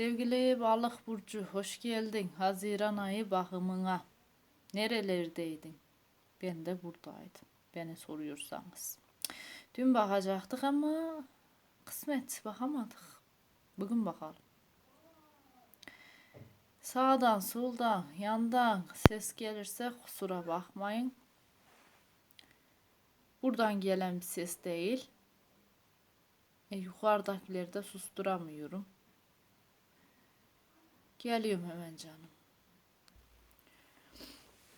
Sevgili balık burcu hoş geldin. Haziran ayı bakımına. Nerelerdeydin? Ben de buradaydım. Beni soruyorsanız. Dün bakacaktık ama kısmet bakamadık. Bugün bakalım. Sağdan, soldan, yandan ses gelirse kusura bakmayın. Buradan gelen bir ses değil. E, yukarıdakileri de susturamıyorum. Geliyorum hemen canım.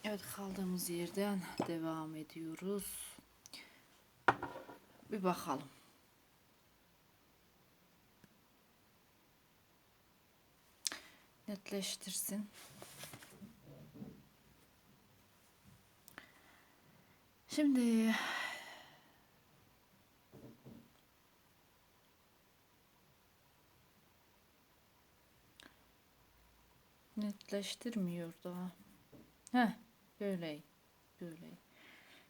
Evet kaldığımız yerden devam ediyoruz. Bir bakalım. Netleştirsin. Şimdi netleştirmiyor daha. Heh, böyle. Böyle.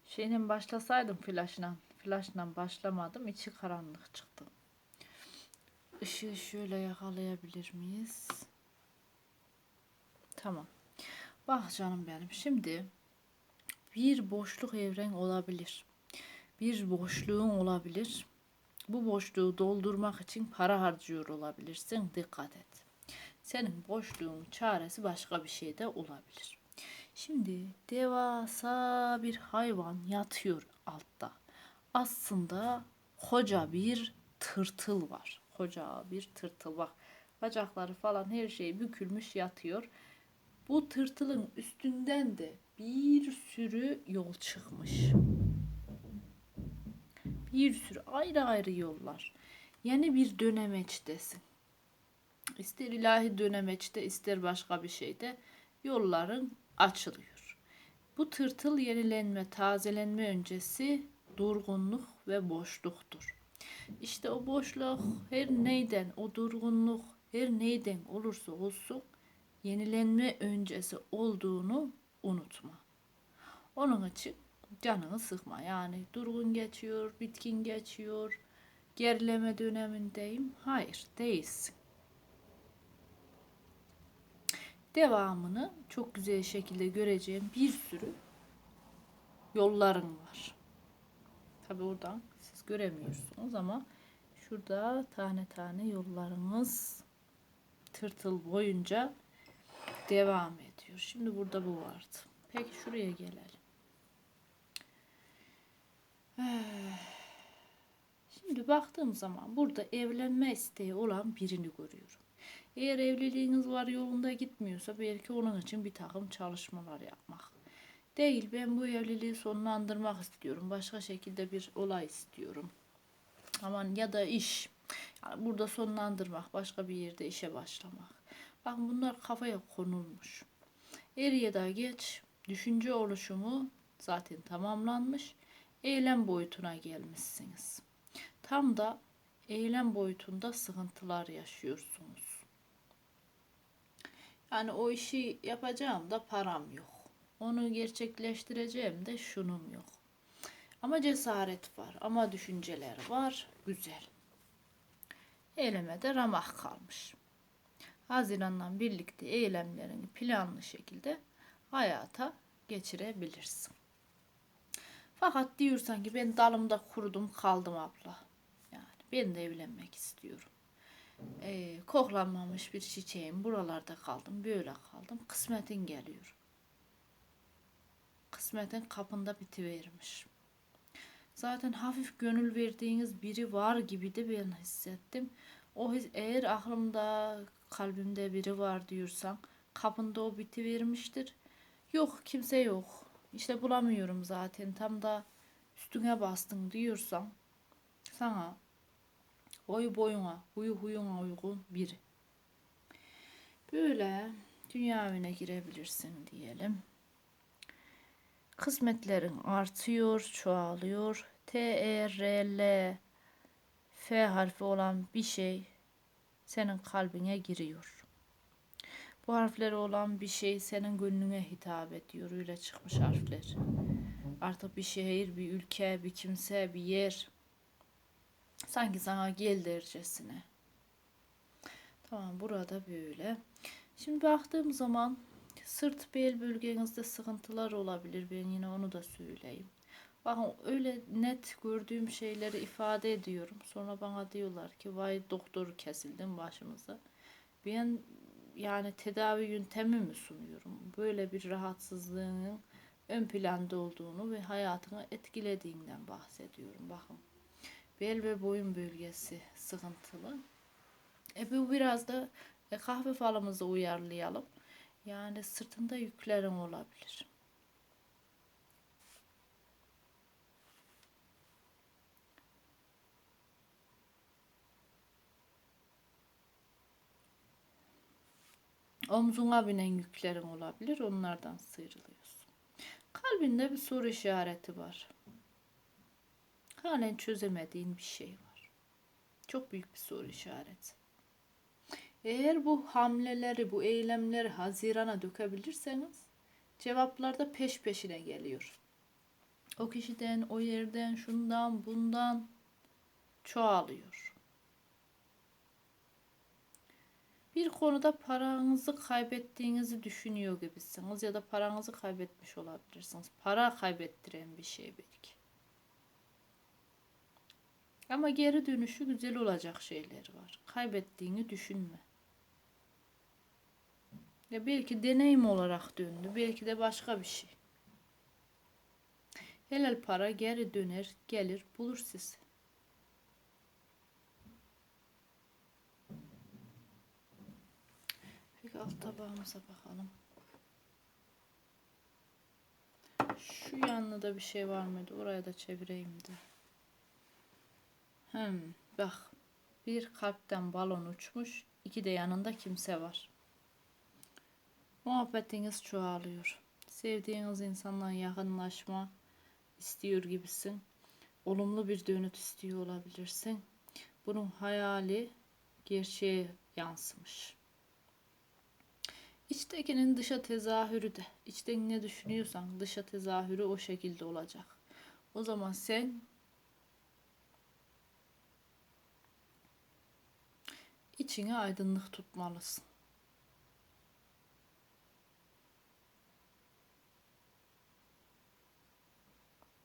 Şeyle başlasaydım flaşla. Flaşla başlamadım. içi karanlık çıktı. Işığı şöyle yakalayabilir miyiz? Tamam. Bak canım benim. Şimdi bir boşluk evren olabilir. Bir boşluğun olabilir. Bu boşluğu doldurmak için para harcıyor olabilirsin. Dikkat et. Senin boşluğun çaresi başka bir şey de olabilir. Şimdi devasa bir hayvan yatıyor altta. Aslında koca bir tırtıl var. Koca bir tırtıl bak. Bacakları falan her şey bükülmüş yatıyor. Bu tırtılın üstünden de bir sürü yol çıkmış. Bir sürü ayrı ayrı yollar. Yeni bir dönemeçtesin. İster ilahi dönemeçte ister başka bir şeyde yolların açılıyor. Bu tırtıl yenilenme, tazelenme öncesi durgunluk ve boşluktur. İşte o boşluk her neyden, o durgunluk her neyden olursa olsun yenilenme öncesi olduğunu unutma. Onun için canını sıkma. Yani durgun geçiyor, bitkin geçiyor, gerileme dönemindeyim. Hayır, değilsin. Devamını çok güzel şekilde göreceğim bir sürü yolların var. Tabi oradan siz göremiyorsunuz ama şurada tane tane yollarımız tırtıl boyunca devam ediyor. Şimdi burada bu vardı. Peki şuraya gelelim. Şimdi baktığım zaman burada evlenme isteği olan birini görüyorum. Eğer evliliğiniz var yolunda gitmiyorsa belki onun için bir takım çalışmalar yapmak. Değil ben bu evliliği sonlandırmak istiyorum. Başka şekilde bir olay istiyorum. Aman ya da iş. Yani burada sonlandırmak, başka bir yerde işe başlamak. Bakın bunlar kafaya konulmuş. Er ya da geç düşünce oluşumu zaten tamamlanmış. Eylem boyutuna gelmişsiniz. Tam da eylem boyutunda sıkıntılar yaşıyorsunuz. Yani o işi yapacağım da param yok. Onu gerçekleştireceğim de şunum yok. Ama cesaret var. Ama düşünceler var. Güzel. Eyleme de ramak kalmış. Haziran'dan birlikte eylemlerini planlı şekilde hayata geçirebilirsin. Fakat diyorsan ki ben dalımda kurudum kaldım abla. Yani ben de evlenmek istiyorum e, koklanmamış bir çiçeğim. Buralarda kaldım. Böyle kaldım. Kısmetin geliyor. Kısmetin kapında bitivermiş. Zaten hafif gönül verdiğiniz biri var gibi de ben hissettim. O his, eğer aklımda, kalbimde biri var diyorsan kapında o bitivermiştir. Yok kimse yok. İşte bulamıyorum zaten. Tam da üstüne bastın diyorsan sana boyu boyuna, huyu huyuna uygun biri. Böyle dünya evine girebilirsin diyelim. Kısmetlerin artıyor, çoğalıyor. T, E, R, L, F harfi olan bir şey senin kalbine giriyor. Bu harfleri olan bir şey senin gönlüne hitap ediyor. Öyle çıkmış harfler. Artık bir şehir, bir ülke, bir kimse, bir yer Sanki sana gel dercesine. Tamam burada böyle. Şimdi baktığım zaman sırt bel bölgenizde sıkıntılar olabilir. Ben yine onu da söyleyeyim. Bakın öyle net gördüğüm şeyleri ifade ediyorum. Sonra bana diyorlar ki vay doktor kesildim başımıza. Ben yani tedavi yöntemi mi sunuyorum? Böyle bir rahatsızlığın ön planda olduğunu ve hayatını etkilediğinden bahsediyorum. Bakın bel ve boyun bölgesi sıkıntılı. E bu biraz da e, kahve falımızı uyarlayalım. Yani sırtında yüklerin olabilir. Omzuna binen yüklerin olabilir. Onlardan sıyrılıyorsun. Kalbinde bir soru işareti var. Halen çözemediğin bir şey var. Çok büyük bir soru işareti. Eğer bu hamleleri, bu eylemleri Haziran'a dökebilirseniz cevaplar da peş peşine geliyor. O kişiden, o yerden, şundan, bundan çoğalıyor. Bir konuda paranızı kaybettiğinizi düşünüyor gibisiniz ya da paranızı kaybetmiş olabilirsiniz. Para kaybettiren bir şey belki. Ama geri dönüşü güzel olacak şeyler var. Kaybettiğini düşünme. Ya belki deneyim olarak döndü. Belki de başka bir şey. Helal para geri döner, gelir, bulur sizi. Peki alt tabağımıza bakalım. Şu yanında da bir şey var mıydı? Oraya da çevireyim de. Hmm, bak. Bir kalpten balon uçmuş. iki de yanında kimse var. Muhabbetiniz çoğalıyor. Sevdiğiniz insanla yakınlaşma istiyor gibisin. Olumlu bir dönüt istiyor olabilirsin. Bunun hayali gerçeğe yansımış. İçtekinin dışa tezahürü de, içten ne düşünüyorsan dışa tezahürü o şekilde olacak. O zaman sen içine aydınlık tutmalısın.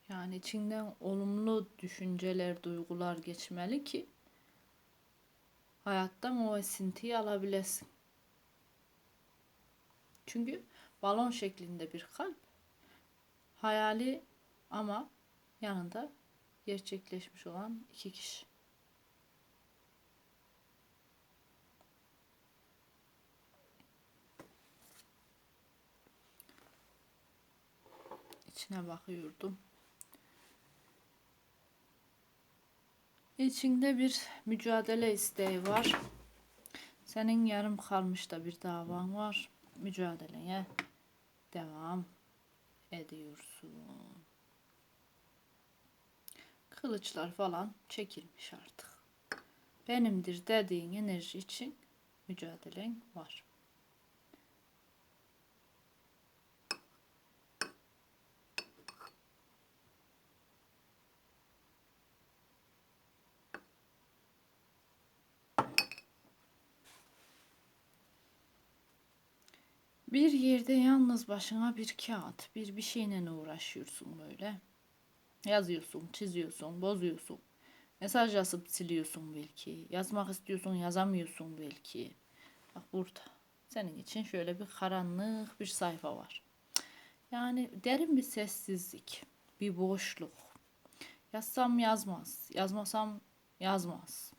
Yani içinden olumlu düşünceler, duygular geçmeli ki hayattan o esintiyi alabilesin. Çünkü balon şeklinde bir kalp hayali ama yanında gerçekleşmiş olan iki kişi. İçine bakıyordum. İçinde bir mücadele isteği var. Senin yarım kalmış da bir davan var. Mücadeleye devam ediyorsun. Kılıçlar falan çekilmiş artık. Benimdir dediğin enerji için mücadelen var. Bir yerde yalnız başına bir kağıt, bir bir şeyle uğraşıyorsun böyle. Yazıyorsun, çiziyorsun, bozuyorsun. Mesaj yazıp siliyorsun belki. Yazmak istiyorsun, yazamıyorsun belki. Bak burada. Senin için şöyle bir karanlık bir sayfa var. Yani derin bir sessizlik, bir boşluk. Yazsam yazmaz, yazmasam yazmaz.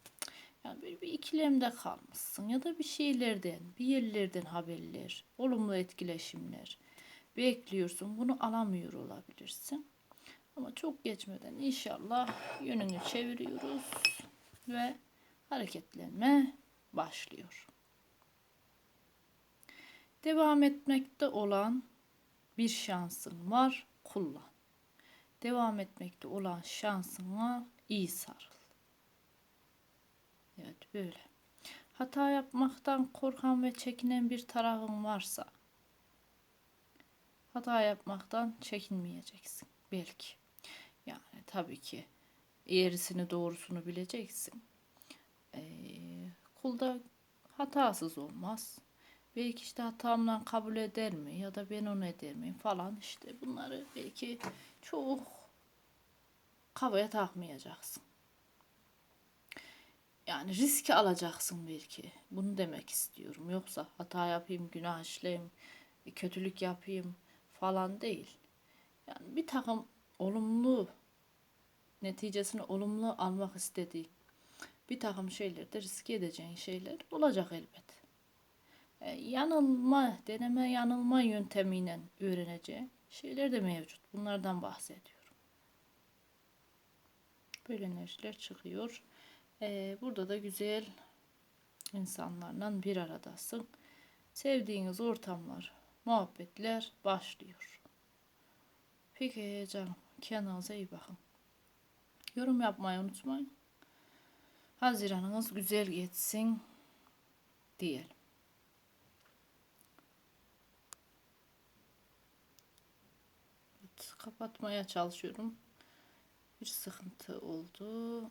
Yani böyle bir ikilemde kalmışsın ya da bir şeylerden, bir yerlerden haberler, olumlu etkileşimler bekliyorsun. Bunu alamıyor olabilirsin. Ama çok geçmeden inşallah yönünü çeviriyoruz ve hareketlenme başlıyor. Devam etmekte olan bir şansın var, kullan. Devam etmekte olan şansına iyi sarıl. Evet böyle. Hata yapmaktan korkan ve çekinen bir tarafın varsa hata yapmaktan çekinmeyeceksin belki. Yani tabii ki eğrisini doğrusunu bileceksin. Ee, kulda hatasız olmaz. Belki işte hatamla kabul eder mi ya da ben onu eder miyim falan işte bunları belki çok kafaya takmayacaksın. Yani riski alacaksın belki. Bunu demek istiyorum. Yoksa hata yapayım, günah işleyeyim, kötülük yapayım falan değil. Yani bir takım olumlu neticesini olumlu almak istediğin bir takım şeylerde riske edeceğin şeyler olacak elbet. E, yanılma, deneme yanılma yöntemiyle öğreneceğin şeyler de mevcut. Bunlardan bahsediyorum. Böyle enerjiler çıkıyor. E, burada da güzel insanlarla bir aradasın. Sevdiğiniz ortamlar, muhabbetler başlıyor. Peki canım, kendinize iyi bakın. Yorum yapmayı unutmayın. Haziranınız güzel geçsin diyelim. Kapatmaya çalışıyorum. Bir sıkıntı oldu.